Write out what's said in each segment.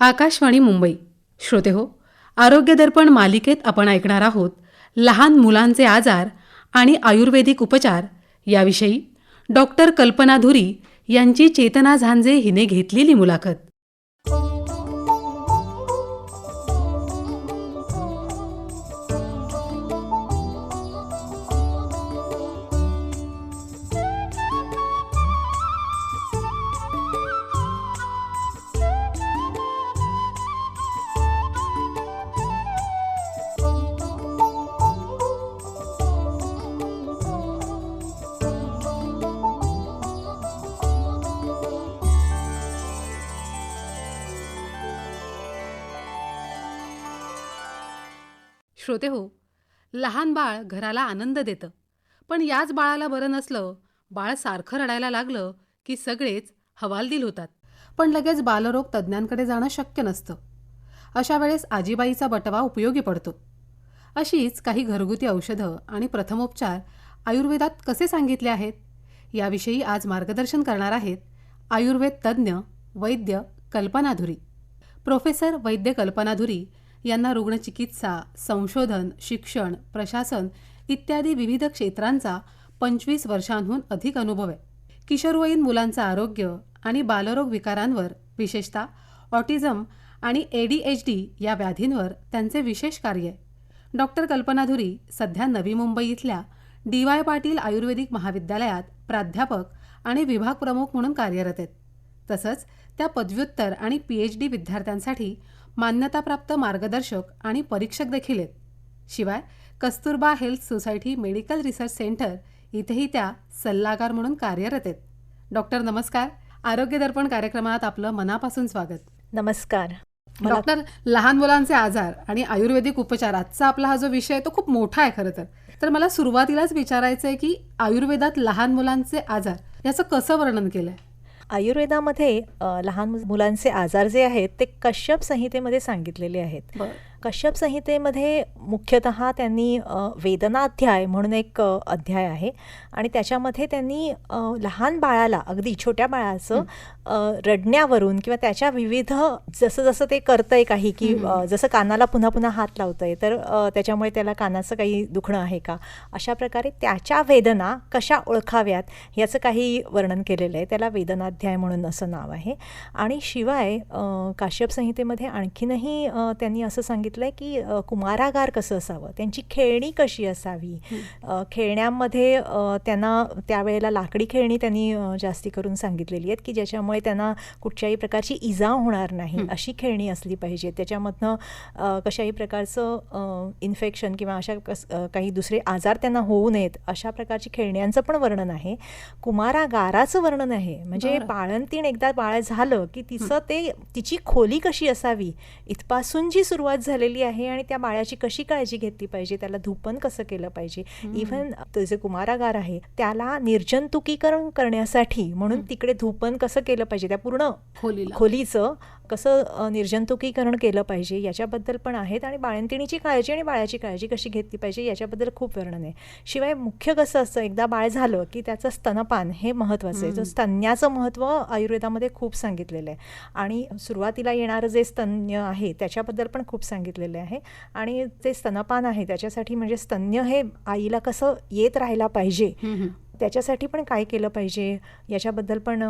आकाशवाणी मुंबई. श्रोते हो आरोग्य दर्पण मालिकेत आपण ऐकणार आहोत लहान मुलांचे आजार आणि आयुर्वेदिक उपचार. याविषयी डॉक्टर कल्पना धुरी यांची चेतना झांजे हिने घेतलेली मुलाखत. लहान बाळ घराला आनंद देतं. पण याच बाळाला बरं नसलं बाळ सारखं रडायला लागलं की सगळेच हवालदिल होतात. पण लगेच बालरोग तज्ज्ञांकडे जाणं शक्य नसतं. अशा वेळेस आजीबाईचा बटवा उपयोगी पडतो. अशीच काही घरगुती औषधं आणि प्रथमोपचार आयुर्वेदात कसे सांगितले आहेत? याविषयी आज मार्गदर्शन करणार आहेत आयुर्वेद तज्ज्ञ वैद्य कल्पनाधुरी. प्रोफेसर वैद्य कल्पनाधुरी यांना रुग्णचिकित्सा संशोधन शिक्षण प्रशासन इत्यादी विविध क्षेत्रांचा पंचवीस वर्षांहून अधिक अनुभव आहे. किशोरवयीन मुलांचं आरोग्य आणि बालरोग विकारांवर विशेषतः ऑटिझम आणि ए डी एच डी या व्याधींवर त्यांचे विशेष कार्य आहे. डॉक्टर कल्पनाधुरी सध्या नवी मुंबई इथल्या डी वाय पाटील आयुर्वेदिक महाविद्यालयात प्राध्यापक आणि विभाग प्रमुख म्हणून कार्यरत आहेत. तसंच त्या पदव्युत्तर आणि पी एच डी विद्यार्थ्यांसाठी मान्यताप्राप्त मार्गदर्शक आणि परीक्षक देखील आहेत. शिवाय Kasturba health society medical research centre इथेही त्या सल्लागार म्हणून कार्यरत आहेत. डॉक्टर नमस्कार आरोग्य दर्पण कार्यक्रमात आपलं मनापासून स्वागत. नमस्कार. डॉक्टर लहान मुलांचे आजार आणि आयुर्वेदिक उपचार आजचा आपला हा जो विषय आहे तो खूप मोठा आहे खरं तर. तर मला सुरुवातीलाच विचारायचं आहे की आयुर्वेदात लहान मुलांचे आजार याचं कसं वर्णन केलंय? आयुर्वेदामध्ये लहान मुलांचे आजार जे आहेत ते कश्यप संहितेमध्ये सांगितलेले आहेत. कश्यप संहितेमध्ये मुख्यतः त्यांनी अ, वेदनाध्याय म्हणून एक अध्याय आहे. आणि त्याच्यामध्ये त्यांनी लहान बाळाला अगदी छोट्या बाळाचं रडण्यावरून किंवा त्याच्या विविध जसं जसं ते करतंय काही की जसं कानाला पुन्हा पुन्हा हात लावतंय तर अ, त्याच्यामुळे त्याला कानाचं काही दुखणं आहे का? अशा प्रकारे त्याच्या वेदना कशा ओळखाव्यात याचं काही वर्णन केलेलं आहे. त्याला वेदनाध्याय म्हणून असं नाव आहे. आणि शिवाय काश्यप संहितेमध्ये आणखीनही त्यांनी असं सांगितलं आहे की कुमारागार कसं असावं? त्यांची खेळणी कशी असावी? खेळण्यामध्ये त्यांना त्यावेळेला लाकडी खेळणी त्यांनी जास्ती करून सांगितलेली आहेत की ज्याच्यामुळे त्यांना कुठच्याही प्रकारची इजा होणार नाही. अशी खेळणी असली पाहिजे त्याच्यामधनं कशाही प्रकारचं इन्फेक्शन किंवा अशा कस काही दुसरे आजार त्यांना होऊ नयेत अशा प्रकारची खेळण्यांचं पण वर्णन आहे कुमारागाराचं वर्णन आहे म्हणजे. बाळंतीण एकदा बाळ झालं की तिचं ते तिची खोली कशी असावी इथपासून जी सुरुवात झालेली आहे आणि त्या बाळाची कशी काळजी घेतली पाहिजे त्याला धुपन कसं केलं पाहिजे. इव्हन जे कुमारागार आहे त्याला निर्जंतुकीकरण करण्यासाठी म्हणून. तिकडे धुपन कसं केलं पाहिजे. त्या पूर्ण खोलीला. खोलीचं कसं निर्जंतुकीकरण केलं पाहिजे याच्याबद्दल पण आहेत आणि बाळंतिणीची काळजी आणि बाळाची काळजी कशी घेतली पाहिजे याच्याबद्दल खूप वर्णन आहे. शिवाय मुख्य कसं असतं एकदा बाळ झालं की त्याचं स्तनपान हे महत्त्वाचं आहे. तर स्तन्याचं महत्त्व आयुर्वेदामध्ये खूप सांगितलेलं आहे. आणि सुरुवातीला येणारं जे स्तन्य आहे त्याच्याबद्दल पण खूप सांगितलेलं आहे. आणि जे स्तनपान आहे त्याच्यासाठी म्हणजे स्तन्य हे आईला कसं येत राहायला पाहिजे. त्याच्यासाठी पण काय केलं पाहिजे? याच्याबद्दल पण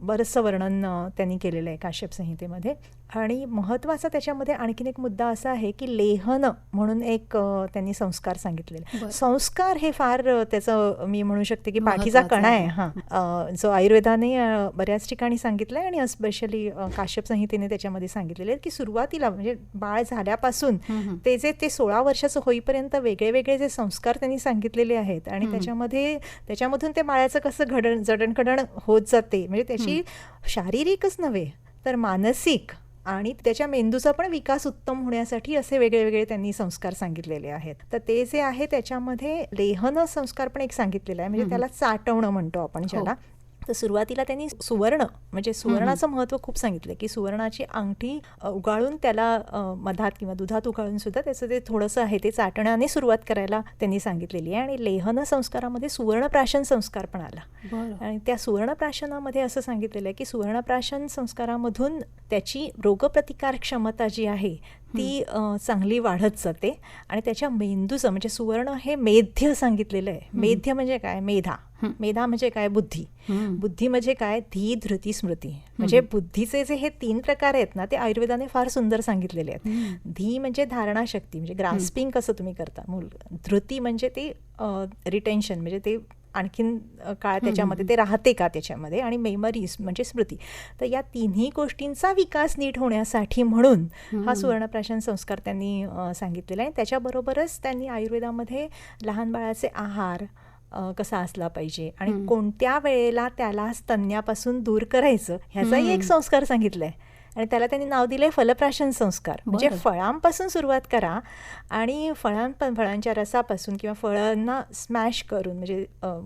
बरंचसं वर्णन त्यांनी केलेलं आहे काश्यप संहितेमध्ये. आणि महत्त्वाचा त्याच्यामध्ये आणखीन एक मुद्दा असा आहे की लेहन म्हणून एक त्यांनी संस्कार सांगितलेले. संस्कार हे फार त्याचं मी म्हणू शकते की पाठीचा कणा आहे. हां जो आयुर्वेदाने बऱ्याच ठिकाणी सांगितलं आहे आणि स्पेशली काश्यप संहितेने त्याच्यामध्ये सांगितलेले की सुरुवातीला म्हणजे बाळ झाल्यापासून. ते जे ते सोळा वर्षाचं होईपर्यंत वेगळे वेगळे जे संस्कार त्यांनी सांगितलेले आहेत आणि. त्याच्यामध्ये त्याच्यामधून ते बाळाचं कसं घडण जडणघडण होत जाते म्हणजे त्याची शारीरिकच नव्हे तर मानसिक आणि त्याच्या मेंदूचा पण विकास उत्तम होण्यासाठी असे वेगळे वेगळे त्यांनी संस्कार सांगितलेले आहेत. तर ते जे आहे त्याच्यामध्ये लेहन संस्कार पण एक सांगितलेला आहे. म्हणजे. त्याला चाटवणं म्हणतो आपण ज्याला. तर सुरुवातीला त्यांनी सुवर्ण म्हणजे सुवर्णाचं महत्त्व खूप सांगितलं की सुवर्णाची अंगठी उगाळून त्याला मधात किंवा दुधात उगाळून सुद्धा त्याचं ते थोडंसं आहे ते चाटण्याने सुरुवात करायला त्यांनी सांगितलेली आहे. आणि लेहन संस्कारामध्ये सुवर्णप्राशन संस्कार पण आला. आणि त्या सुवर्णप्राशनामध्ये असं सांगितलेलं आहे की सुवर्णप्राशन संस्कारामधून त्याची रोगप्रतिकार क्षमता जी आहे ती चांगली वाढत जाते. आणि त्याच्या मेंदूचं म्हणजे सुवर्ण हे मेध्य सांगितलेलं आहे. मेध्य म्हणजे काय? मेधा. मेधा म्हणजे काय? बुद्धी. बुद्धी म्हणजे काय? धी धृती स्मृती. म्हणजे बुद्धीचे जे हे तीन प्रकार आहेत ना ते आयुर्वेदाने फार सुंदर सांगितलेले आहेत. धी म्हणजे धारणाशक्ती म्हणजे ग्रास्पिंग कसं तुम्ही करता? मूल धृती म्हणजे ते रिटेन्शन म्हणजे ते आणखीन काळ त्याच्यामध्ये ते राहते का त्याच्यामध्ये आणि मेमरीज म्हणजे स्मृती. तर या तिन्ही गोष्टींचा विकास नीट होण्यासाठी म्हणून हा सुवर्णप्राशन संस्कार त्यांनी सांगितलेला आहे. त्याच्याबरोबरच त्यांनी आयुर्वेदामध्ये लहान बाळाचे आहार कसा असला पाहिजे आणि. कोणत्या वेळेला त्याला स्तन्यापासून दूर करायचं ह्याचाही एक. संस्कार सांगितलाय. आणि त्याला त्यांनी नाव दिलंय फलप्राशन संस्कार. म्हणजे. फळांपासून सुरुवात करा आणि फळां फळांच्या रसापासून किंवा फळांना स्मॅश करून म्हणजे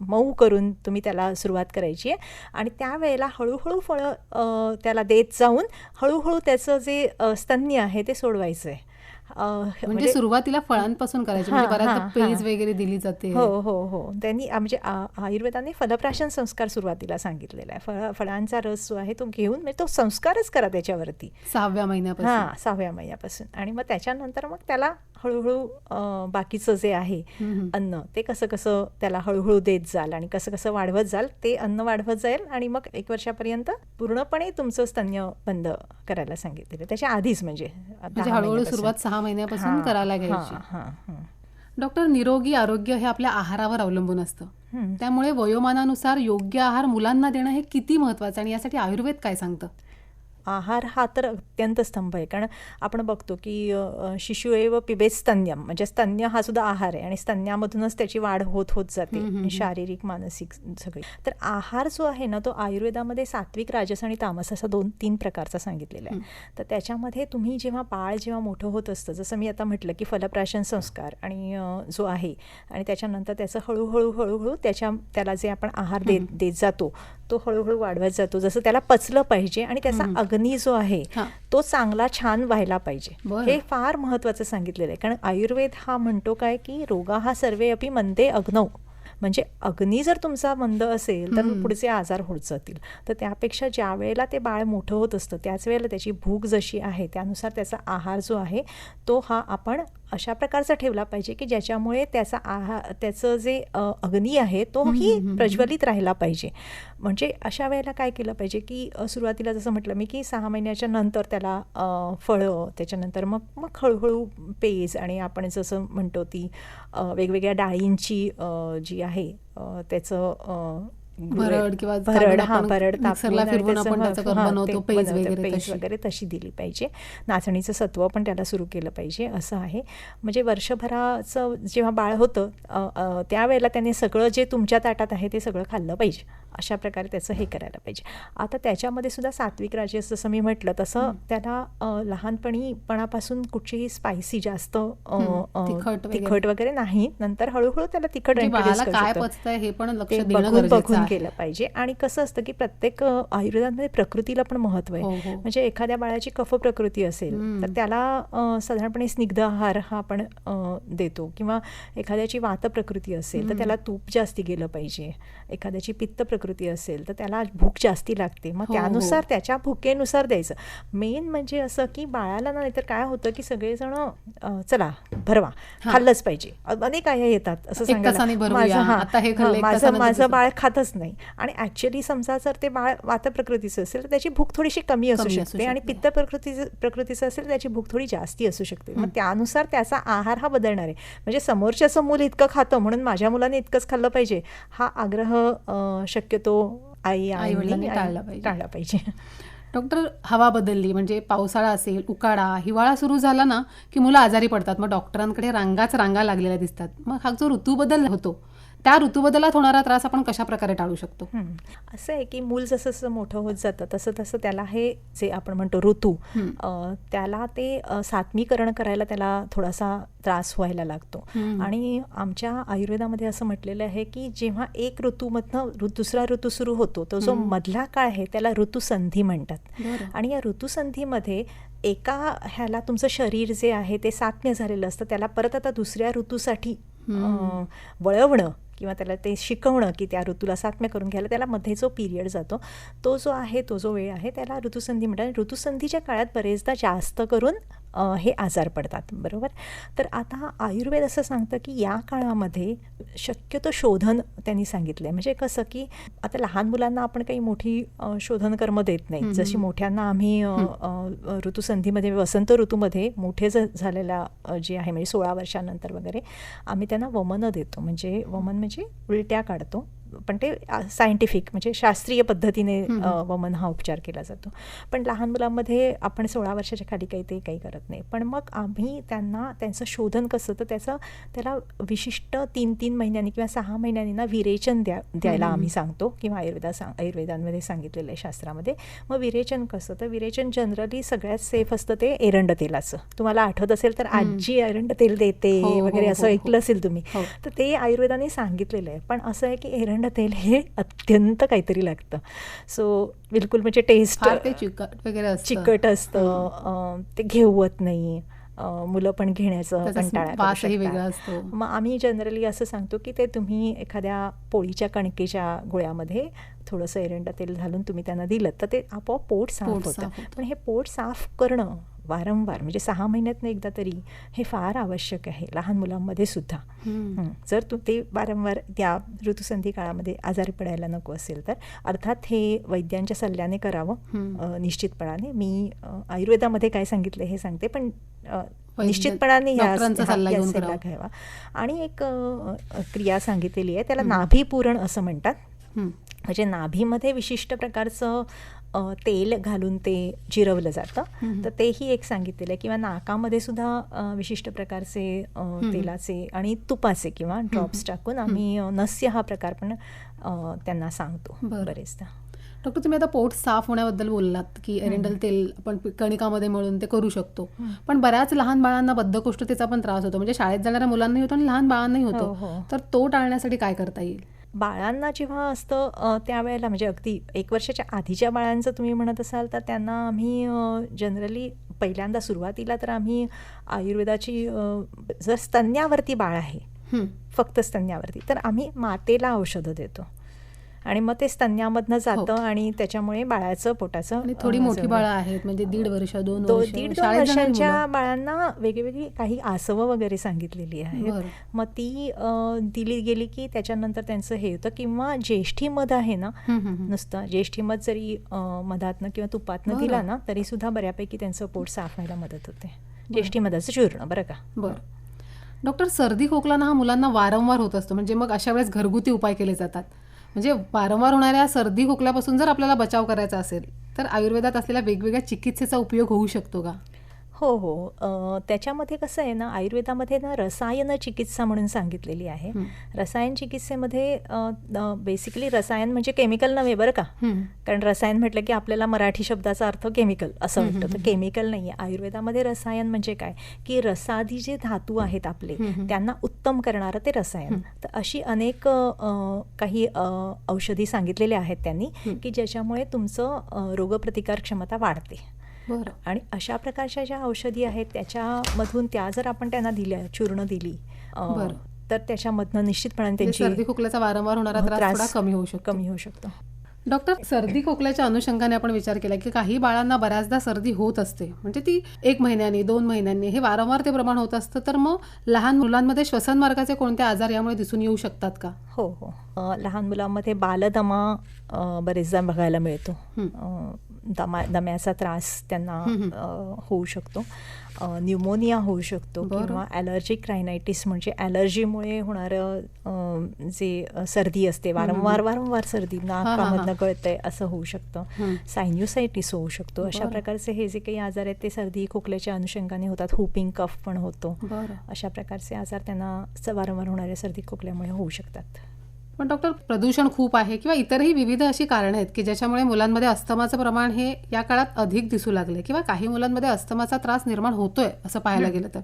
मऊ करून तुम्ही त्याला सुरुवात करायची आहे. आणि त्यावेळेला हळूहळू फळं त्याला देत जाऊन हळूहळू त्याचं जे स्तन्य आहे ते सोडवायचं आहे म्हणजे सुरुवातीला फळांपासून करायचे म्हणजे बऱ्याचदा हां, पेज. वगैरे दिली जाते. हो हो हो. त्यांनी म्हणजे आयुर्वेदाने फलप्राशन संस्कार सुरुवातीला सांगितलेला आहे. फळ फळांचा रस जो आहे तो घेऊन म्हणजे तो संस्कारच करा त्याच्यावरती. सहाव्या महिन्यापासून. हां सहाव्या महिन्यापासून. आणि मग त्याच्यानंतर मग त्याला हळूहळू बाकीचं जे आहे. अन्न ते कसं कसं त्याला हळूहळू देत जाल आणि कसं कसं वाढवत जाल ते अन्न वाढवत जाईल आणि मग एक वर्षापर्यंत पूर्णपणे तुमचं स्तन्य बंद करायला सांगितलेलं त्याच्या आधीच म्हणजे म्हणजे हळूहळू. सुरुवात सहा महिन्यापासून करायला घ्यायची. डॉक्टर निरोगी आरोग्य हे आपल्या आहारावर अवलंबून असतं. त्यामुळे वयोमानानुसार योग्य आहार मुलांना देणं हे किती महत्वाचं आणि यासाठी आयुर्वेद काय सांगतं आहार हा तर अत्यंत स्तंभ आहे. कारण आपण बघतो की शिशु एव पिबेत स्तन्यम म्हणजे स्तन्य हा सुद्धा आहार आहे आणि स्तन्यामधूनच त्याची वाढ होत होत जाते. शारीरिक मानसिक सगळी. तर आहार जो आहे ना तो आयुर्वेदामध्ये सात्विक राजस आणि तामस असा दोन तीन प्रकारचा सांगितलेला आहे. तर त्याच्यामध्ये तुम्ही जेव्हा बाळ जेव्हा मोठं होत असतं जसं मी आता म्हटलं की फलप्राशन संस्कार आणि जो आहे आणि त्याच्यानंतर त्याचं हळूहळू हळूहळू त्याच्या त्याला जे आपण आहार देत देत जातो तो हळूहळू वाढवत जातो जसं त्याला पचलं पाहिजे आणि त्याचा. अग्नी जो आहे. तो चांगला छान व्हायला पाहिजे. हे फार महत्वाचं सांगितलेलं आहे कारण आयुर्वेद हा म्हणतो काय की रोगा हा सर्वे अपि मंदे अग्नौ म्हणजे अग्नी जर तुमचा मंद असेल तर. पुढचे आजार होत जातील तर त्यापेक्षा ज्या वेळेला ते बाळ मोठं होत असतं त्याच वेळेला त्याची भूक जशी आहे त्यानुसार त्याचा आहार जो आहे तो हा आपण अशा प्रकारचा ठेवला पाहिजे की ज्याच्यामुळे त्याचा आहार त्याचं जे अग्नी आहे तोही प्रज्वलित राहिला पाहिजे. म्हणजे अशा वेळेला काय केलं पाहिजे की सुरुवातीला जसं म्हटलं मी की सहा महिन्याच्या नंतर त्याला फळं त्याच्यानंतर मग मग हळूहळू पेज आणि आपण जसं म्हणतो ती वेगवेगळ्या डाळींची जी आहे त्याचं भरड किंवा भरड हा भरड मिक्सरला फिरवून आपण बनवतो, पेज वगैरे पेज तशी. वगैरे तशी दिली पाहिजे. नाचणीचं सत्व पण त्याला सुरू केलं पाहिजे असं आहे. म्हणजे वर्षभराचं जेव्हा बाळ होतं त्यावेळेला त्याने सगळं जे तुमच्या ताटात आहे ते सगळं खाल्लं पाहिजे. अशा प्रकारे त्याचं हे करायला पाहिजे. आता त्याच्यामध्ये सुद्धा सात्विक राजस जसं मी म्हटलं तसं त्याला लहानपणीपणापासून कुठचीही स्पायसी जास्त तिखट वगैरे. नाही. नंतर हळूहळू त्याला तिखट म्हणजे काय. पचतंय हे पण बघून केलं पाहिजे आणि कसं असतं की प्रत्येक आयुर्वेदामध्ये प्रकृतीला पण महत्त्व आहे हो, हो. म्हणजे एखाद्या बाळाची कफ प्रकृती असेल. तर त्याला साधारणपणे स्निग्ध आहार हा आपण देतो किंवा एखाद्याची वात प्रकृती असेल तर. त्याला तूप जास्ती गेलं पाहिजे एखाद्याची पित्त प्रकृती असेल तर त्याला भूक जास्ती लागते मग हो, त्यानुसार. त्याच्या भुकेनुसार द्यायचं मेन म्हणजे असं की बाळाला ना नाहीतर काय होतं की सगळेजण चला भरवा. खाल्लंच पाहिजे अनेक आया येतात असं सांगायला. माझं माझं. बाळ खातच नाही. आणि ऍक्च्युली समजा जर ते बाळ वात प्रकृतीचं असेल तर त्याची भूक थोडीशी कमी असू शकते आणि. पित्त प्रकृतीचं प्रकृतीचं असेल तर त्याची भूक थोडी जास्ती असू शकते. मग त्यानुसार त्याचा आहार हा बदलणार आहे. म्हणजे समोरच्याचं मूल इतकं खातं म्हणून माझ्या मुलाने इतकंच खाल्लं पाहिजे. हा आग्रह शक्यतो आई टाळला पाहिजे. टाळला पाहिजे. डॉक्टर हवा बदलली म्हणजे पावसाळा असेल उकाडा हिवाळा सुरू झाला ना की मुलं आजारी पडतात. मग डॉक्टरांकडे रांगाच रांगा लागलेल्या दिसतात. मग हा जो ऋतू बदल होतो त्या ऋतूबदलात होणारा त्रास आपण कशा प्रकारे टाळू शकतो. असं आहे की मूल जसं जसं मोठं होत जातं तसं तसं त्याला हे जे आपण म्हणतो ऋतू त्याला ते सात्मीकरण करायला त्याला थोडासा त्रास व्हायला लागतो. आणि आमच्या आयुर्वेदामध्ये असं म्हटलेलं आहे की जेव्हा एक ऋतूमधनं दुसरा ऋतू सुरू होतो तो जो. मधला काळ आहे त्याला ऋतुसंधी म्हणतात. आणि या ऋतुसंधीमध्ये एका ह्याला तुमचं शरीर जे आहे ते सात्म्य झालेलं असतं त्याला परत आता दुसऱ्या ऋतूसाठी वळवणं किंवा त्याला ते शिकवणं की त्या ऋतूला सात्म्य करून घ्यायला त्याला मध्ये जो पिरियड जातो तो जो आहे तो जो वेळ आहे त्याला ऋतुसंधी म्हणतात. ऋतुसंधीच्या काळात बरेचदा जास्त करून हे आजार पडतात बरोबर? तर आता आयुर्वेद असं सांगतं की या काळामध्ये शक्यतो शोधन त्यांनी सांगितलं आहे म्हणजे कसं की आता लहान मुलांना आपण काही मोठी शोधन कर्म देत नाही. जशी मोठ्यांना आम्ही ऋतुसंधीमध्ये वसंत ऋतूमध्ये मोठे ज झालेला जे आहे म्हणजे सोळा वर्षानंतर वगैरे आम्ही त्यांना वमनं देतो. म्हणजे वमन म्हणजे उलट्या काढतो. पण ते सायंटिफिक म्हणजे शास्त्रीय पद्धतीने वमन हा उपचार केला जातो पण लहान मुलांमध्ये आपण सोळा वर्षाच्या खाली काही ते काही करत नाही पण मग आम्ही त्यांना त्यांचं शोधन कसं तर त्याचं त्याला विशिष्ट तीन तीन महिन्यांनी किंवा सहा महिन्यांनी ना विरेचन द्या द्यायला. आम्ही सांगतो किंवा आयुर्वेदा सांग आयुर्वेदांमध्ये सांगितलेलं आहे शास्त्रामध्ये मग विरेचन कसं तर विरेचन जनरली सगळ्यात सेफ असतं ते एरंड तेलाचं तुम्हाला आठवत असेल तर. आजी एरंड तेल देते हो, हो, वगैरे हो, असं. ऐकलं असेल तुम्ही. तर ते आयुर्वेदाने सांगितलेलं आहे पण असं आहे की एरंड तेल हे अत्यंत काहीतरी लागतं. सो बिलकुल म्हणजे टेस्ट ते चिकट वगैरे असतं. चिकट असतं. ते घेवत नाही. मुलं पण घेण्याचं कंटाळा असतो. मग आम्ही जनरली असं सांगतो की ते तुम्ही एखाद्या पोळीच्या कणकेच्या गोळ्यामध्ये थोडंसं एरंड तेल घालून तुम्ही त्यांना दिलं तर ते आपोआप पोट साफ होतं. पण हे पोट साफ करणं वारंवार म्हणजे सहा महिन्यातनं एकदा तरी हे फार आवश्यक आहे लहान मुलांमध्ये सुद्धा. जर तू ते वारंवार त्या ऋतुसंधी काळामध्ये आजारी पडायला नको असेल तर अर्थात हे वैद्यांच्या सल्ल्याने करावं निश्चितपणाने मी आयुर्वेदामध्ये काय सांगितलं हे सांगते पण निश्चितपणाने या सल्ला. घ्यावा आणि एक क्रिया सांगितलेली आहे त्याला. नाभीपूरण असं म्हणतात. म्हणजे नाभीमध्ये विशिष्ट प्रकारचं तेल घालून ते जिरवलं जातं. तर तेही एक सांगितलेलं आहे. किंवा नाकामध्ये सुद्धा विशिष्ट प्रकारचे तेलाचे आणि तुपाचे किंवा ड्रॉप्स टाकून आम्ही नस्य हा प्रकार पण त्यांना सांगतो बरं. बरेचदा. डॉक्टर तुम्ही आता पोट साफ होण्याबद्दल बोललात की एरेंडल तेल आपण कणिकामध्ये मळून ते करू शकतो. पण बऱ्याच लहान बाळांना बद्धकोष्ठतेचा पण त्रास होतो. म्हणजे शाळेत जाणाऱ्या मुलांनाही होतो आणि लहान बाळांनाही हो, होतो. हो. तर तो टाळण्यासाठी काय करता येईल? बाळांना जेव्हा असतं त्यावेळेला म्हणजे अगदी एक वर्षाच्या आधीच्या बाळांचं तुम्ही म्हणत असाल तर त्यांना आम्ही जनरली पहिल्यांदा सुरुवातीला तर आम्ही आयुर्वेदाची जर स्तन्यावरती बाळ आहे. फक्त स्तन्यावरती तर आम्ही मातेला औषधं देतो आणि मग ते स्तन्यामधनं जातं आणि त्याच्यामुळे बाळाचं पोटाचं हो. आणि थोडी मोठी बाळं आहेत म्हणजे दीड वर्ष दोन दीड दोन वर्षांच्या. बाळांना वेगवेगळी काही आसवं वगैरे सांगितलेली आहेत. मग ती दिली गेली की त्याच्यानंतर त्यांचं हे होतं किंवा ज्येष्ठी मध आहे ना. नुसतं ज्येष्ठी मध जरी मधातनं किंवा तुपातनं. दिला ना तरी सुद्धा बऱ्यापैकी त्यांचं पोट साफ व्हायला मदत होते ज्येष्ठी मधाचं चूर्ण बरं का बरं डॉक्टर सर्दी खोकला ना हा मुलांना वारंवार होत असतो म्हणजे मग अशा वेळेस घरगुती उपाय केले जातात म्हणजे वारंवार होणाऱ्या सर्दी खोकल्यापासून जर आपल्याला बचाव करायचा असेल तर आयुर्वेदात असलेल्या वेगवेगळ्या चिकित्सेचा उपयोग होऊ शकतो का? हो हो त्याच्यामध्ये कसं आहे ना आयुर्वेदामध्ये ना रसायन चिकित्सा म्हणून सांगितलेली आहे. रसायन चिकित्सेमध्ये बेसिकली रसायन म्हणजे केमिकल नव्हे बरं का. कारण रसायन म्हटलं की आपल्याला मराठी शब्दाचा अर्थ केमिकल असं वाटतं तर केमिकल नाही आहे आयुर्वेदामध्ये रसायन म्हणजे काय की रसादी जे धातू आहेत आपले. त्यांना उत्तम करणारं ते रसायन. तर अशी अनेक काही औषधी सांगितलेल्या आहेत त्यांनी. की ज्याच्यामुळे तुमचं रोगप्रतिकार क्षमता वाढते बरं. आणि अशा प्रकारच्या ज्या औषधी आहेत त्याच्यामधून त्या जर आपण त्यांना दिल्या चूर्ण दिली बरं. तर त्याच्यामधनं निश्चितपणे म्हणजे त्यांची सर्दी खोकल्याचा वारंवार होणारा हो, त्रास कमी होऊ शकतो. कमी होऊ शकतो. डॉक्टर सर्दी खोकल्याच्या अनुषंगाने आपण विचार केला की काही बाळांना बऱ्याचदा सर्दी होत असते. म्हणजे ती एक महिन्यानी दोन महिन्यांनी हे वारंवार ते प्रमाण होत असतं. तर मग लहान मुलांमध्ये श्वसन मार्गाचे कोणते आजार यामुळे दिसून येऊ शकतात का? हो हो. लहान मुलांमध्ये बालदमा बरेचदा बघायला मिळतो. दमा दम्याचा त्रास त्यांना होऊ शकतो. न्यूमोनिया होऊ शकतो. किंवा ॲलर्जिक रायनायटिस म्हणजे ॲलर्जीमुळे होणारं जे सर्दी असते. वारंवार वारंवार सर्दी. नाकामधनं गळतंय असं होऊ शकतं. सायन्युसायटिस होऊ शकतो. अशा. प्रकारचे हे जे काही आजार आहेत ते सर्दी खोकल्याच्या अनुषंगाने होतात. हुपिंग कफ पण होतो. अशा प्रकारचे आजार त्यांना वारंवार होणाऱ्या सर्दी खोकल्यामुळे होऊ शकतात. पण डॉक्टर प्रदूषण खूप आहे किंवा इतरही विविध अशी कारणं आहेत की ज्याच्यामुळे मुलांमध्ये अस्थमाचं प्रमाण हे या काळात अधिक दिसू लागले किंवा काही मुलांमध्ये अस्थमाचा त्रास निर्माण होतोय असं पाहायला गेलं तर.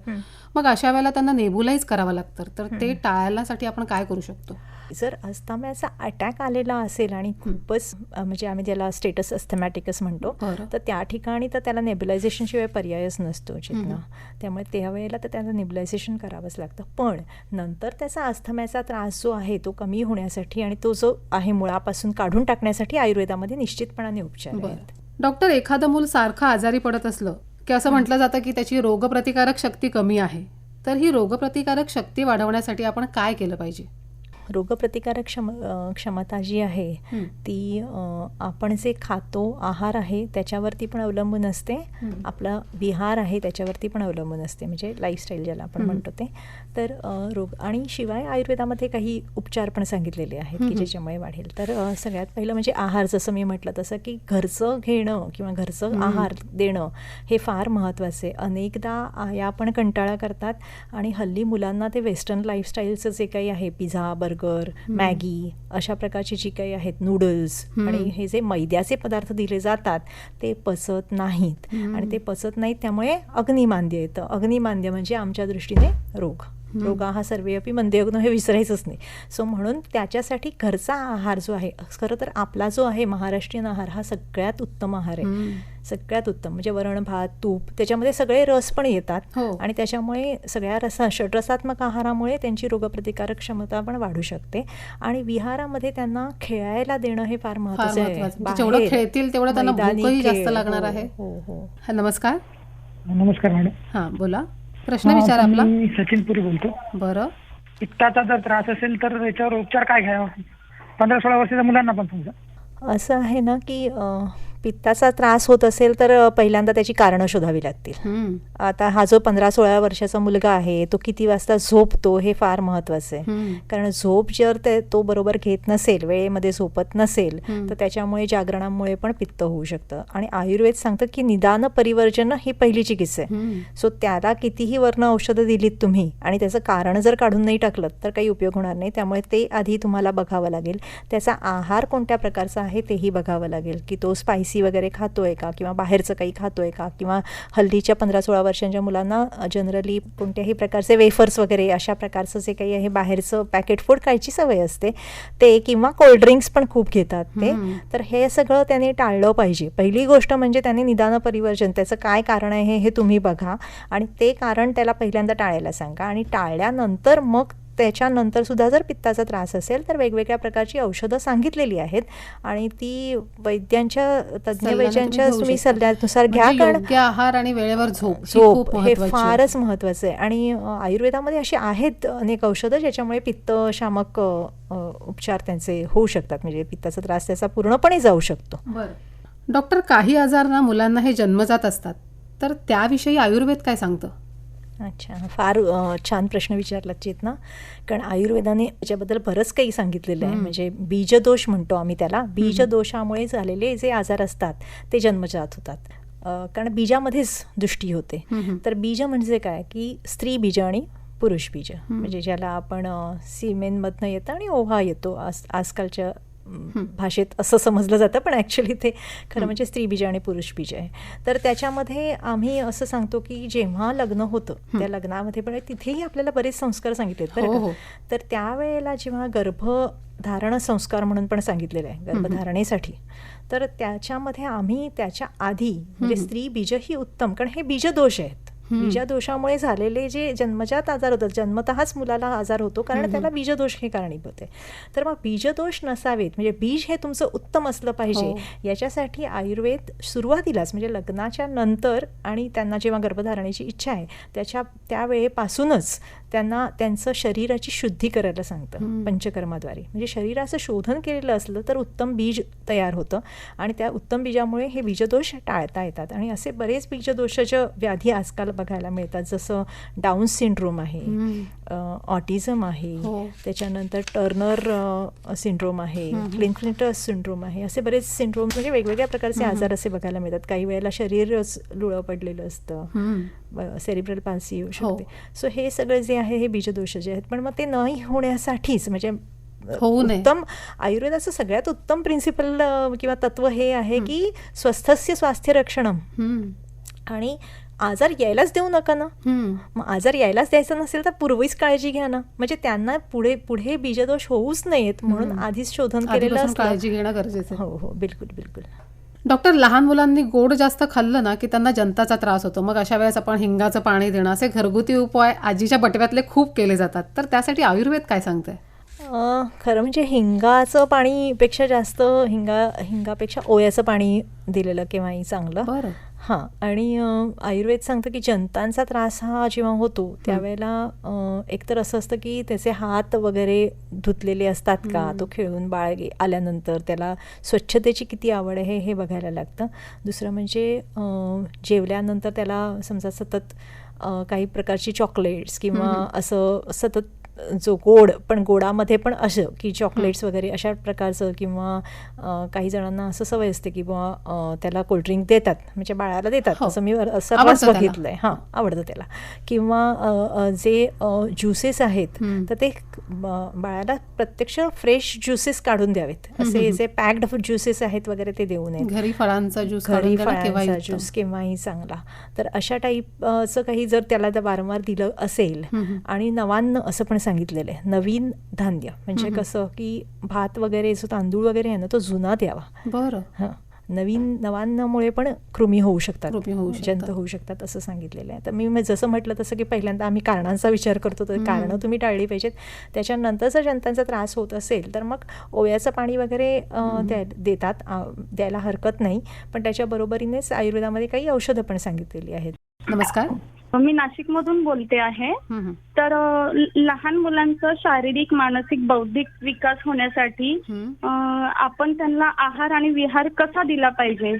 मग अशा वेळेला त्यांना नेबुलाइज करावं लागतं. तर ते टाळण्यासाठी आपण काय करू शकतो? जर अस्थम्याचा अटॅक आलेला असेल आणि खूपच म्हणजे आम्ही ज्याला स्टेटस अस्थमॅटिकस म्हणतो. तर त्या ठिकाणी तर त्याला नेबुलायझेशन शिवाय पर्यायच नसतो जिथनं. त्यामुळे त्यावेळेला तर त्याला नेबुलायझेशन करावंच लागतं. पण नंतर त्याचा अस्थम्याचा त्रास जो आहे तो कमी होण्यासाठी आणि तो जो आहे मुळापासून काढून टाकण्यासाठी आयुर्वेदामध्ये निश्चितपणाने उपचार आहेत. डॉक्टर एखादं मूल सारखं आजारी पडत असलं की असं म्हटलं जातं की त्याची रोगप्रतिकारक शक्ती कमी आहे तर ही रोगप्रतिकारक शक्ती वाढवण्यासाठी आपण काय केलं पाहिजे? रोगप्रतिकारक क्षम क्षमता जी आहे. ती आपण जे खातो आहार आहे त्याच्यावरती पण अवलंबून असते. आपला विहार आहे त्याच्यावरती पण अवलंबून असते म्हणजे लाईफस्टाईल ज्याला आपण. म्हणतो ते तर रोग आणि शिवाय आयुर्वेदामध्ये काही उपचार पण सांगितलेले आहेत की. ज्याच्यामुळे वाढेल तर सगळ्यात पहिलं म्हणजे आहार जसं मी म्हटलं तसं की घरचं घेणं किंवा घरचं. आहार देणं हे फार महत्त्वाचं आहे अनेकदा आया पण कंटाळा करतात आणि हल्ली मुलांना ते वेस्टर्न लाईफस्टाईलचं जे काही आहे पिझ्झा बर्गर मॅगी अशा प्रकारची जी काही आहेत नूडल्स. आणि हे जे मैद्याचे पदार्थ दिले जातात ते पचत नाहीत. आणि ते पचत नाहीत त्यामुळे अग्निमांद्य येतं अग्निमांद्य म्हणजे आमच्या दृष्टीने रोग. रोगा हा सर्वेअपी मंदेयग्न हे विसरायचंच नाही सो म्हणून त्याच्यासाठी घरचा आहार जो आहे खरं तर आपला जो आहे महाराष्ट्रीयन आहार हा सगळ्यात उत्तम आहार आहे. सगळ्यात उत्तम. म्हणजे वरण भात तूप त्याच्यामध्ये सगळे रस पण येतात. हो. आणि त्याच्यामुळे सगळ्या रसा षड्रसात्मक आहारामुळे त्यांची रोगप्रतिकारक क्षमता पण वाढू शकते. आणि विहारामध्ये त्यांना खेळायला देणं हे फार महत्वाचं आहे. म्हणजे जेवढं खेळतील तेवढं त्यांना जास्त. लागणार हो, आहे. हो हो. नमस्कार. नमस्कार मॅडम. हा बोला. प्रश्न विचार आपला. मी सचिन पुरी बोलतो. बरं. पित्ताचा जर त्रास असेल तर याच्यावर उपचार काय घ्यावा? पंधरा सोळा वर्षाच्या मुलांना पण समजा. असं आहे ना की पित्ताचा त्रास होत असेल तर पहिल्यांदा त्याची कारणं शोधावी लागतील. आता हा जो पंधरा सोळा वर्षाचा मुलगा आहे तो किती वाजता झोपतो हे फार महत्त्वाचं आहे. कारण झोप जर ते तो बरोबर घेत नसेल वेळेमध्ये झोपत नसेल. तर त्याच्यामुळे जागरणामुळे पण पित्त होऊ शकतं आणि आयुर्वेद सांगतं की निदान परिवर्जन ही पहिली चिकित्सा आहे. सो त्याला कितीही वर्ण औषधं दिलीत तुम्ही आणि त्याचं कारण जर काढून नाही टाकलं तर काही उपयोग होणार नाही त्यामुळे ते आधी तुम्हाला बघावं लागेल त्याचा आहार कोणत्या प्रकारचा आहे तेही बघावं लागेल की तो स्पायसी वगैरे खातोय का? किंवा बाहेरचं काही खातोय का? किंवा हल्लीच्या पंधरा सोळा वर्षांच्या मुलांना जनरली कोणत्याही प्रकारचे वेफर्स वगैरे अशा प्रकारचं जे काही आहे बाहेरचं पॅकेट फूड खायची सवय असते. ते किंवा कोल्ड्रिंक्स पण खूप घेतात ते. तर हे सगळं त्याने टाळलं पाहिजे. पहिली गोष्ट म्हणजे त्याने निदान परिवर्जन त्याचं काय कारण आहे हे तुम्ही बघा. आणि ते कारण त्याला पहिल्यांदा टाळायला सांगा. आणि टाळल्यानंतर मग त्याच्यानंतर सुद्धा जर पित्ताचा त्रास असेल तर वेगवेगळ्या प्रकारची औषधं सांगितलेली आहेत. आणि ती वैद्यांच्या तज्ज्ञ वैद्यांच्या तुम्ही. सल्ल्यानुसार घ्या म्हणजे कारण योग्य आहार आणि वेळेवर झोप ही झोप हे. फारच महत्वाचं आहे. आणि आयुर्वेदामध्ये अशी आहेत अनेक औषधं ज्याच्यामुळे पित्त शामक उपचार त्यांचे होऊ शकतात. म्हणजे पित्ताचा त्रास त्याचा पूर्णपणे जाऊ शकतो. डॉक्टर काही आजार ना मुलांना हे जन्मजात असतात. तर त्याविषयी आयुर्वेद काय सांगतं? अच्छा फार छान प्रश्न विचारला चेतना. कारण आयुर्वेदाने याच्याबद्दल बरंच काही सांगितलेलं आहे. म्हणजे बीजदोष म्हणतो आम्ही त्याला. बीजदोषामुळे झालेले जे आजार असतात ते जन्मजात होतात. कारण बीजामध्येच दृष्टी होते. तर बीज म्हणजे काय? की स्त्री बीज आणि पुरुष बीज. म्हणजे ज्याला आपण अ, सिमेनमधनं येतं आणि ओव्हा येतो. आज आजकालच्या भाषेत असं समजलं जातं पण ॲक्च्युली ते खरं म्हणजे स्त्री बीज आणि पुरुष बीज आहे तर त्याच्यामध्ये आम्ही असं सांगतो की जेव्हा लग्न होतं त्या लग्नामध्ये पण तिथेही आपल्याला बरेच संस्कार सांगितलेत बरं हो? हो. तर त्यावेळेला जेव्हा गर्भधारण संस्कार म्हणून पण सांगितलेले आहे गर्भधारणेसाठी तर त्याच्यामध्ये आम्ही त्याच्या आधी म्हणजे स्त्री बीज ही उत्तम कारण हे बीजदोष आहेत हम्म. बीजदोषामुळे झालेले जे जन्मजात आजार होतात जन्मतःच मुलाला आजार होतो कारण त्याला बीजदोष हे कारणीभूत आहे. तर मग बीजदोष नसावेत म्हणजे बीज हे तुमचं उत्तम असलं पाहिजे हो. याच्यासाठी आयुर्वेद सुरुवातीलाच म्हणजे लग्नाच्या नंतर आणि त्यांना जेव्हा गर्भधारणेची इच्छा आहे त्याच्या त्यावेळेपासूनच त्यांना त्यांचं शरीराची शुद्धी करायला सांगतं. पंचकर्माद्वारे. म्हणजे शरीराचं शोधन केलेलं असलं तर उत्तम बीज तयार होतं आणि त्या उत्तम बीजामुळे हे बीजदोष टाळता येतात. आणि असे बरेच बीजदोषाच्या व्याधी आजकाल बघायला मिळतात. जसं डाऊन सिंड्रोम आहे ऑटिझम आहे हो. त्याच्यानंतर टर्नर सिंड्रोम आहे क्लिनफ्लिंटस सिंड्रोम आहे. असे बरेच सिंड्रोम म्हणजे वेगवेगळ्या प्रकारचे आजार असे बघायला मिळतात. काही वेळेला शरीरच लुळं पडलेलं असतं. सेरिब्रल पाल्सी येऊ हो. शकते. सो हे सगळे जे आहे हे बीजदोष जे आहेत पण मग ते नाही होण्यासाठीच म्हणजे अ, होऊ नये. उत्तम आयुर्वेदाचं सगळ्यात उत्तम प्रिन्सिपल किंवा तत्व हे आहे की स्वस्थस्य स्वास्थ्य रक्षणम आणि आजार यायलाच देऊ नका ना. मग आजार यायलाच द्यायचा नसेल तर पूर्वीच काळजी घ्या ना. म्हणजे त्यांना पुढे पुढे बीजदोष होऊच नयेत म्हणून आधीच शोधन केलेलं काळजी घेणं गरजेचं. हो हो बिलकुल बिलकुल. डॉक्टर लहान मुलांनी गोड जास्त खाल्लं ना की त्यांना जंताचा त्रास होतो. मग अशा वेळेस आपण हिंगाचं पाणी देणं असे घरगुती उपाय आजीच्या बटव्यातले खूप केले जातात. तर त्यासाठी आयुर्वेद काय सांगते अ, खरं म्हणजे हिंगाचं पाणीपेक्षा जास्त हिंगा हिंगापेक्षा ओयाचं पाणी दिलेलं केव्हाही चांगलं. बरं. हां आणि आयुर्वेद सांगतं की जंतांचा त्रास हा जेव्हा होतो त्यावेळेला एकतर असं असतं की त्याचे हात वगैरे धुतलेले असतात का? तो खेळून बाळ आल्यानंतर त्याला स्वच्छतेची किती आवड आहे हे बघायला लागतं. दुसरं म्हणजे जेवल्यानंतर त्याला समजा सतत काही प्रकारची चॉकलेट्स किंवा असं सतत जो गोड पण गोडामध्ये पण असं की चॉकलेट्स वगैरे अशा प्रकारचं किंवा काही जणांना असं सवय असते की बुवा त्याला कोल्ड्रिंक देतात म्हणजे बाळाला देतात हो. असं मी वर- असं. बघितलंय हां आवडतं त्याला किंवा जे ज्युसेस आहेत. तर ते बाळाला प्रत्यक्ष फ्रेश ज्युसेस काढून द्यावेत असे जे पॅक्ड ज्युसेस आहेत वगैरे ते देऊ नयेत घरी फळांचा ज्यूस घरी फळांचा. ज्यूस केव्हाही चांगला तर अशा टाईपचं काही जर त्याला वारंवार दिलं असेल. आणि नवान्न असं पण सांगितलेलं आहे. नवीन धान्य. म्हणजे कसं की भात वगैरे जो तांदूळ वगैरे आहे ना तो जुना द्यावा बरं. हां. नवीन नवान्नामुळे पण कृमी होऊ शकतात. कृमी होऊ शकतात. जंत होऊ शकतात असं सांगितलेलं आहे. तर मी जसं म्हटलं तसं की पहिल्यांदा आम्ही कारणांचा विचार करतो. तर कारणं तुम्ही टाळली पाहिजेत. त्याच्यानंतर जर जंतांचा त्रास होत असेल तर मग ओव्याचं पाणी वगैरे देतात. द्यायला हरकत नाही. पण त्याच्या बरोबरीनेच आयुर्वेदामध्ये काही औषधं पण सांगितलेली आहेत. नमस्कार मी नाशिकमधून बोलते आहे हम्म. तर अ, ल- लहान मुलांचं शारीरिक मानसिक बौद्धिक विकास होण्यासाठी हम्म. अ, आपण त्यांना आहार आणि विहार कसा दिला पाहिजे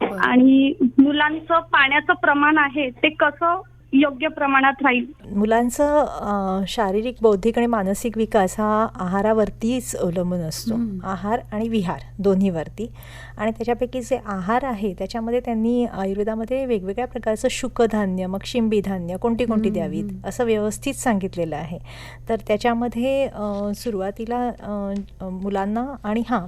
बरं. आणि मुलांचं पाण्याचं प्रमाण आहे ते कसं योग्य प्रमाणात राहील. मुलांचं शारीरिक बौद्धिक आणि मानसिक विकास हा आहारावरतीच अवलंबून असतो. आहार आणि विहार दोन्हीवरती. आणि त्याच्यापैकी जे आहार आहे त्याच्यामध्ये त्यांनी आयुर्वेदामध्ये वेगवेगळ्या प्रकारचं शुकधान्य मग शिंबी धान्य कोणती कोणती द्यावीत असं व्यवस्थित सांगितलेलं आहे. तर त्याच्यामध्ये सुरुवातीला मुलांना आणि हां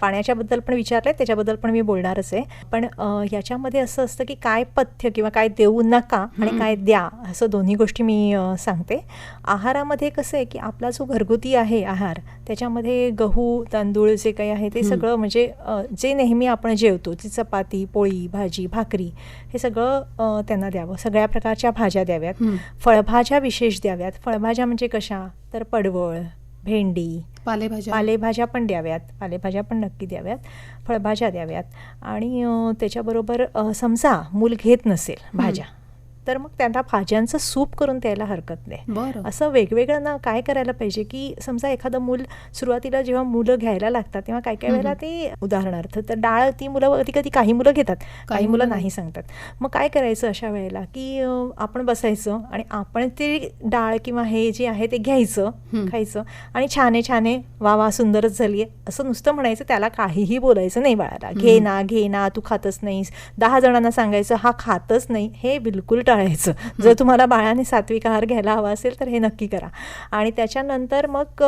पाण्याच्याबद्दल पण विचारलं आहे त्याच्याबद्दल पण मी बोलणारच आहे. पण याच्यामध्ये असं असतं की काय पथ्य किंवा काय देऊ नका आणि काय द्या असं दोन्ही गोष्टी मी सांगते. आहारामध्ये कसं आहे की आपला जो घरगुती आहे आहार त्याच्यामध्ये गहू तांदूळ जे काही आहे ते सगळं म्हणजे जे नेहमी आपण जेवतो ती चपाती पोळी भाजी भाकरी हे सगळं त्यांना द्यावं. सगळ्या प्रकारच्या भाज्या द्याव्यात. फळभाज्या विशेष द्याव्यात. फळभाज्या म्हणजे कशा? तर पडवळ भेंडी पालेभाज्या. पालेभाज्या पण द्याव्यात पालेभाज्या पण नक्की द्याव्यात फळभाज्या द्याव्यात. आणि त्याच्याबरोबर समजा मूल घेत नसेल भाज्या. तर मग त्यांना भाज्यांचं सूप करून द्यायला हरकत नाही. बरं. असं वेगवेगळं ना काय करायला पाहिजे की समजा एखादं मूल सुरुवातीला जेव्हा मुलं घ्यायला लागतात तेव्हा काय काय वेळेला ते उदाहरणार्थ तर डाळ ती मुलं कधी कधी काही मुलं घेतात काही मुलं नाही सांगतात. मग काय करायचं अशा वेळेला की आपण बसायचं आणि आपण ते डाळ किंवा हे जे आहे ते घ्यायचं. खायचं आणि छाने छाने वा वा सुंदरच झाली आहे. असं नुसतं म्हणायचं त्याला काहीही बोलायचं नाही बाळाला. घे ना घे ना तू खातच नाहीस. दहा जणांना सांगायचं हा खातच नाही. हे बिलकुल टाळायचं जर तुम्हाला बाळाने सात्विक आहार घ्यायला हवा असेल तर हे नक्की करा. आणि त्याच्यानंतर मग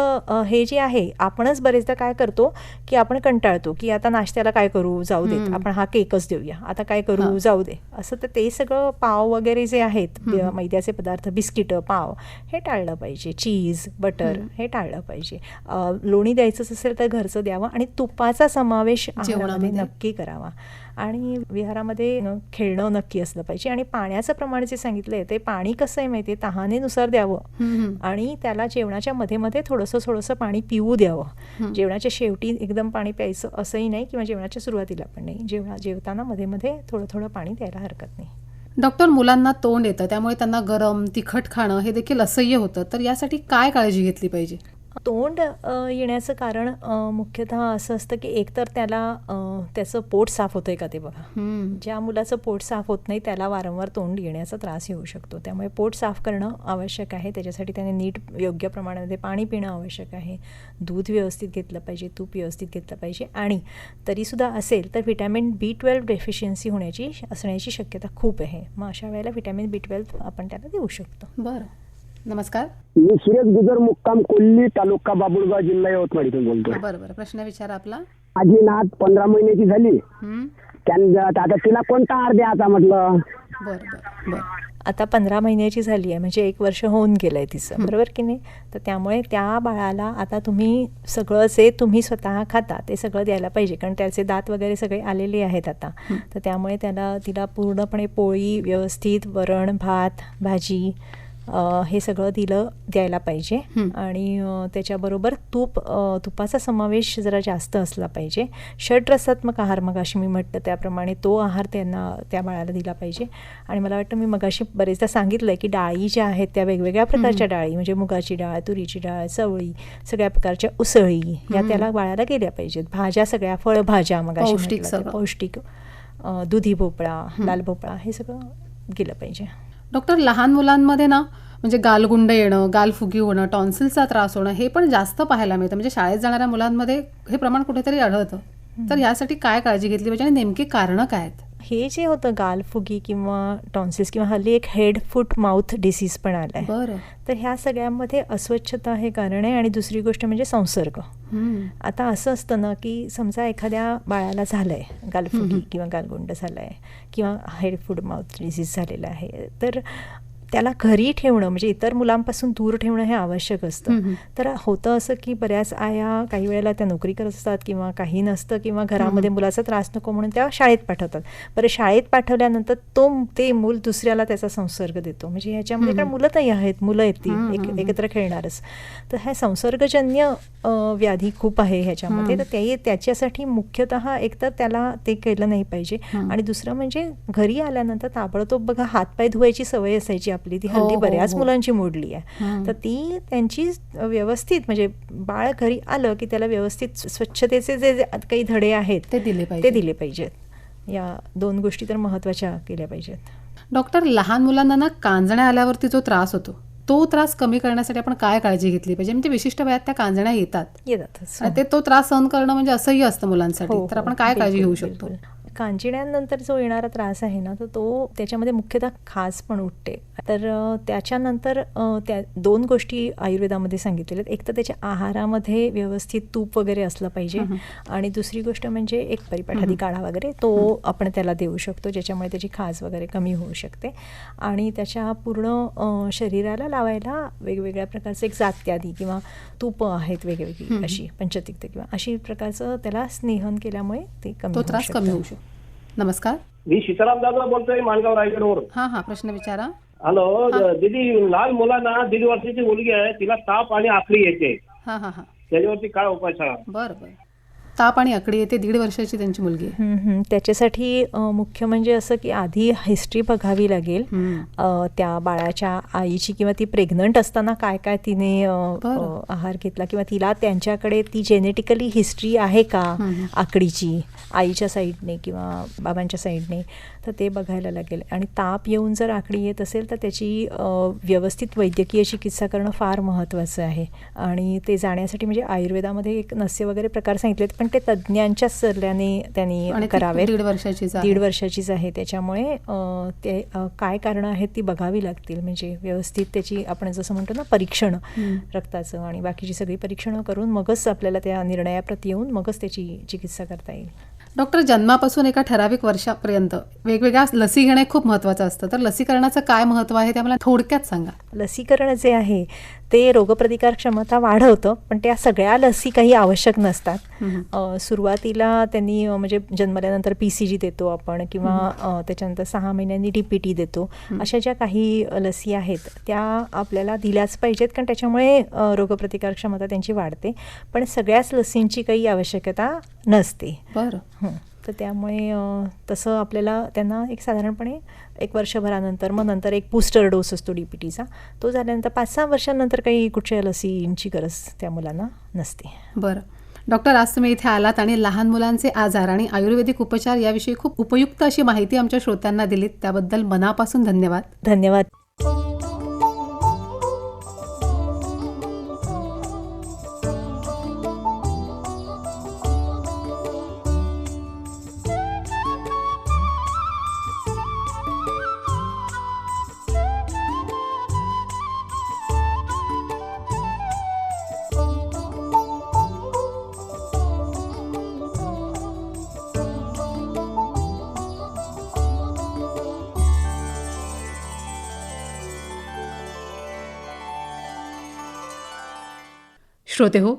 हे जे आहे आपणच बरेचदा काय करतो की आपण कंटाळतो की आता नाश्त्याला काय करू? जाऊ देत. आपण हा केकच देऊया. आता काय करू. जाऊ दे. असं तर ते सगळं पाव वगैरे जे आहेत मैद्याचे पदार्थ बिस्किटं पाव हे टाळलं पाहिजे. चीज बटर हे. टाळलं पाहिजे. लोणी द्यायचंच असेल तर घरचं द्यावं आणि तुपाचा समावेश. नक्की करावा. आणि विहारामध्ये खेळणं नक्की असलं पाहिजे. आणि पाण्याचं प्रमाण जे सांगितलंय ते पाणी कसं आहे माहिती आहे तहानेनुसार द्यावं. आणि त्याला जेवणाच्या मध्ये मध्ये थोडंसं थोडंसं पाणी पिऊ द्यावं. जेवणाच्या शेवटी एकदम पाणी प्यायचं असंही नाही किंवा जेवणाच्या सुरुवातीला पण नाही. जेवणा जेवताना मध्ये मध्ये थोडं थोडं पाणी द्यायला हरकत नाही. डॉक्टर मुलांना तोंड येतं. त्यामुळे त्यांना गरम तिखट खाणं हे देखील असह्य होतं. तर यासाठी काय काळजी घेतली पाहिजे? तोंड येण्याचं कारण मुख्यतः असं असतं की एकतर त्याला त्याचं पोट साफ होतं आहे का ते बघा. ज्या मुलाचं पोट साफ होत नाही त्याला वारंवार तोंड येण्याचा त्रास येऊ शकतो. त्यामुळे पोट साफ करणं आवश्यक आहे. त्याच्यासाठी त्याने नीट योग्य प्रमाणामध्ये पाणी पिणं आवश्यक आहे. दूध व्यवस्थित घेतलं पाहिजे तूप व्यवस्थित घेतलं पाहिजे. आणि तरीसुद्धा असेल तर व्हिटॅमिन बी ट्वेल्व डेफिशियन्सी होण्याची असण्याची शक्यता खूप आहे. मग अशा वेळेला व्हिटॅमिन बी ट्वेल्व आपण त्याला देऊ शकतो. बरं. नमस्कार. मी सुरेश गुजर मुक्काम कोल्ली तालुका बाबुळगाव जिल्हा यवतमाळ इथून बोलतोय. बरं बरं प्रश्न विचारा आपला. माझी नात पंधरा महिन्याची झाली. आता तिला कोणता आहार द्यायचा म्हटलं? बरं बरं बरं. आता पंधरा महिन्याची झाली आहे म्हणजे एक वर्ष होऊन गेलं आहे तिचं बरोबर की नाही? तर त्यामुळे त्या बाळाला आता तुम्ही सगळं जे तुम्ही स्वतः खाता ते सगळं द्यायला पाहिजे. कारण त्याचे दात वगैरे सगळे आलेले आहेत आता. तर त्यामुळे त्याला तिला पूर्णपणे पोळी व्यवस्थित वरण भात भाजी हे सगळं दिलं द्यायला पाहिजे. आणि त्याच्याबरोबर तूप तुपाचा समावेश जरा जास्त असला पाहिजे. षड्रसात्मक आहार मगाशी मी म्हटलं त्याप्रमाणे तो आहार त्यांना त्या बाळाला दिला पाहिजे. आणि मला वाटतं मी मगाशी बरेचदा सांगितलं की डाळी ज्या आहेत त्या वेगवेगळ्या प्रकारच्या डाळी म्हणजे मुगाची डाळ तुरीची डाळ चवळी सगळ्या प्रकारच्या उसळी या. त्याला बाळाला गेल्या पाहिजेत. भाज्या सगळ्या फळभाज्या मगाशी पौष्टिक दुधी भोपळा लाल भोपळा हे सगळं गेलं पाहिजे. डॉक्टर लहान मुलांमध्ये ना म्हणजे गालगुंड येणं गालफुगी होणं टॉन्सिलचा त्रास होणं हे पण जास्त पाहायला मिळतं. म्हणजे शाळेत जाणाऱ्या मुलांमध्ये हे प्रमाण कुठेतरी आढळतं. तर यासाठी काय काळजी घेतली पाहिजे आणि नेमकी कारणं काय आहेत? हे जे होतं गालफुगी किंवा टॉन्सिल्स किंवा हल्ली एक हेड फूट माउथ डिसीज पण आलाय. बरं. तर ह्या सगळ्यामध्ये अस्वच्छता हे कारण आहे आणि दुसरी गोष्ट म्हणजे संसर्ग. आता असं असतं ना की समजा एखाद्या बाळाला झालंय गालफुगी किंवा गालगुंड झालाय किंवा हेड फूड माउथ डिसीज झालेला आहे तर त्याला घरी ठेवणं म्हणजे इतर मुलांपासून दूर ठेवणं हे आवश्यक असतं. तर होतं असं की बऱ्याच आया काही वेळेला त्या नोकरी करत असतात किंवा काही नसतं किंवा घरामध्ये मुलाचा त्रास नको म्हणून त्या शाळेत पाठवतात. बरं शाळेत पाठवल्यानंतर तो ते मूल दुसऱ्याला त्याचा संसर्ग देतो. म्हणजे ह्याच्यामध्ये कारण मुलं तर आहेत मुलं हम्म, एकत्र खेळणारच. तर ह्या संसर्गजन्य व्याधी खूप आहे ह्याच्यामध्ये. तर ते त्याच्यासाठी मुख्यतः एकतर त्याला ते केलं नाही पाहिजे. आणि दुसरं म्हणजे घरी आल्यानंतर ताबडतोब बघा हातपाय धुवायची सवय असायची. आपली ती हो, हल्ली हो, बऱ्याच हो. मुलांची मोडली आहे. तर ती त्यांची व्यवस्थित म्हणजे बाळ घरी आलं की त्याला व्यवस्थित स्वच्छतेचे जे काही धडे आहेत ते दिले ते दिले पाहिजेत. या दोन गोष्टी तर महत्त्वाच्या केल्या पाहिजेत. डॉक्टर लहान मुलांना ना कांजण्या आल्यावरती जो त्रास होतो तो त्रास कमी करण्यासाठी आपण काय काळजी घेतली पाहिजे? म्हणजे विशिष्ट वयात त्या कांजण्या येतात. येतातच. आणि ते तो त्रास सहन करणं म्हणजे असह्य असतं मुलांसाठी. तर. आपण काय काळजी घेऊ शकतो. कांजिण्यानंतर जो येणारा त्रास आहे ना तर तो त्याच्यामध्ये मुख्यतः खास पण उठते तर त्याच्यानंतर त्या दोन गोष्टी आयुर्वेदामध्ये सांगितलेल्या आहेत एक तर त्याच्या आहारामध्ये व्यवस्थित तूप वगैरे असलं पाहिजे. आणि दुसरी गोष्ट म्हणजे एक परिपाठादी काढा वगैरे तो आपण त्याला देऊ शकतो ज्याच्यामुळे त्याची खाज वगैरे कमी होऊ शकते आणि त्याच्या पूर्ण शरीराला लावायला वेगवेगळ्या प्रकारचे एक जात्यादी किंवा तूप आहेत वेगवेगळी. अशी पंचतिक्त किंवा अशी प्रकारचं त्याला स्नेहन केल्यामुळे ते कमी होऊ शकतं. नमस्कार. मी सीताराम जाधव बोलतोय माणगाव रायगडवरून. हां हां प्रश्न विचारा. हॅलो. दीदी लहान मुलांना दीड वर्षाची मुलगी आहे तिला ताप आणि आखडी येते. हां हां हां. त्याच्यावरती काय उपाय सांगा? बरं बरं. ताप आणि अकडी येते दीड वर्षाची त्यांची मुलगी आहे. त्याच्यासाठी मुख्य म्हणजे असं की आधी हिस्ट्री बघावी लागेल. त्या बाळाच्या आईची किंवा ती प्रेग्नंट असताना काय काय तिने आहार घेतला किंवा तिला त्यांच्याकडे ती जेनेटिकली हिस्ट्री आहे का. आकडीची आईच्या साईडने किंवा बाबांच्या साईडने तर ते बघायला लागेल. आणि ताप येऊन जर आकडी येत असेल तर त्याची व्यवस्थित वैद्यकीय चिकित्सा करणं फार महत्त्वाचं आहे. आणि ते जाण्यासाठी म्हणजे आयुर्वेदामध्ये एक नस्य वगैरे प्रकार सांगितलेत पण ते तज्ज्ञांच्या सल्ल्याने त्यांनी ती करावेत. दीड वर्षाचीच आहे. दीड वर्षाचीच आहे. त्याच्यामुळे ते काय कारणं आहेत ती बघावी लागतील. म्हणजे व्यवस्थित त्याची आपण जसं म्हणतो ना परीक्षण. रक्ताचं आणि बाकीची सगळी परीक्षणं करून मगच आपल्याला त्या निर्णयाप्रती येऊन मगच त्याची चिकित्सा करता येईल. डॉक्टर जन्मापासून एका ठराविक वर्षापर्यंत वेगवेगळ्या लसी घेणे खूप महत्वाचं असतं. तर लसीकरणाचं काय महत्त्व आहे ते मला थोडक्यात सांगा. लसीकरण जे आहे ते रोगप्रतिकार क्षमता वाढवतं पण त्या सगळ्या लसी काही आवश्यक नसतात. सुरुवातीला त्यांनी म्हणजे जन्मल्यानंतर पी सी जी देतो आपण किंवा त्याच्यानंतर सहा महिन्यांनी डी पी टी देतो. अशा ज्या काही लसी आहेत त्या आपल्याला दिल्याच पाहिजेत कारण त्याच्यामुळे रोगप्रतिकार क्षमता त्यांची वाढते. पण सगळ्याच लसींची काही आवश्यकता नसते. बरं. तर त्यामुळे तसं आपल्याला त्यांना एक साधारणपणे एक वर्षभरानंतर मग नंतर एक बूस्टर डोस असतो डी पी टीचा तो झाल्यानंतर पाच सहा वर्षांनंतर काही कुठच्या लसींची गरज त्या मुलांना नसते. बरं. डॉक्टर आज तुम्ही इथे आलात आणि लहान मुलांचे आजार आणि आयुर्वेदिक उपचार याविषयी खूप उपयुक्त अशी माहिती आमच्या श्रोत्यांना दिलीत. त्याबद्दल मनापासून धन्यवाद. धन्यवाद. श्रोते हो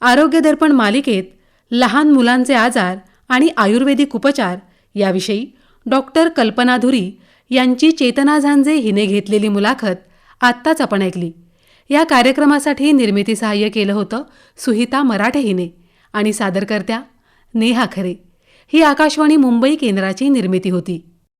आरोग्य दर्पण मालिकेत लहान मुलांचे आजार आणि आयुर्वेदिक उपचार याविषयी डॉक्टर कल्पना धुरी यांची चेतना झांजे हिने घेतलेली मुलाखत आत्ताच आपण ऐकली. या कार्यक्रमासाठी निर्मिती सहाय्य केलं होतं सुहिता मराठे हिने आणि सादरकर्त्या नेहा खरे. ही आकाशवाणी मुंबई केंद्राची निर्मिती होती.